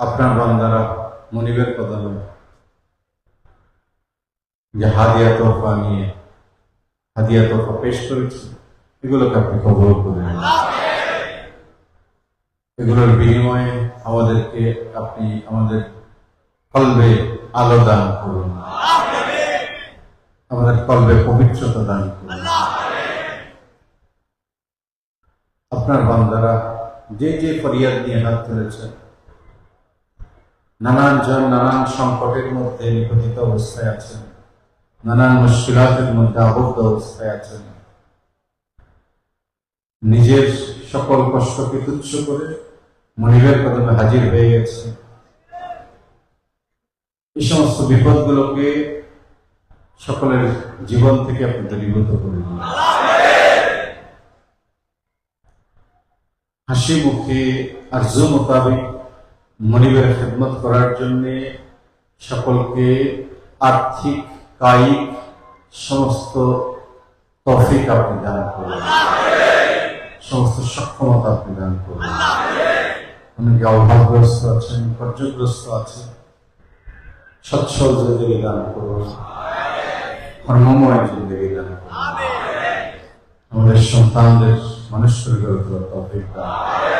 আপনার বান্দারা মনিবের কদমে যে হাদিয়া তোফা নিয়ে, হাদিয়া তোফা পেশ করেছে, এগুলোকে আপনি কবল করে এগুলোর বিনিময়ে আমাদেরকে আপনি আমাদের কলবে আলো দান করুন। আমাদের কলবে পবিত্রতা দান করুন। আপনার বান্দারা যে যে ফরিয়াদ নিয়ে হাত তুলেছেন নানান জন, নানান সংকটের মধ্যে নিপতিত অবস্থায় আছেন। নানান মুশকিলাতের মধ্যে আবদ্ধ অবস্থায় আছেন। নিজের সকল কষ্টকে তুচ্ছ করে মনিবের কদমে হাজির হয়ে গেছে এই সমস্ত বিপদগুলোকে সকলের জীবন থেকে আপনি দূরীভূত করে হাসি মুখে আর্য মোতাবেক মনিবের খেদমত করার জন্য সকলকে আর্থিক, কায়িক, সমস্ত তফিক আপনি দান করুন। সমস্ত সক্ষমতা আপনি দান করুন। অনেকে অভাবগ্রস্ত আছেন বিপর্যয়গ্রস্ত আছেন। সচ্ছল জিন্দগি দান করুন। কর্মময় জিন্দগি দান করুন। আমাদের সন্তানদের মানুষের গড়ে তোলার তফিক দান করুন।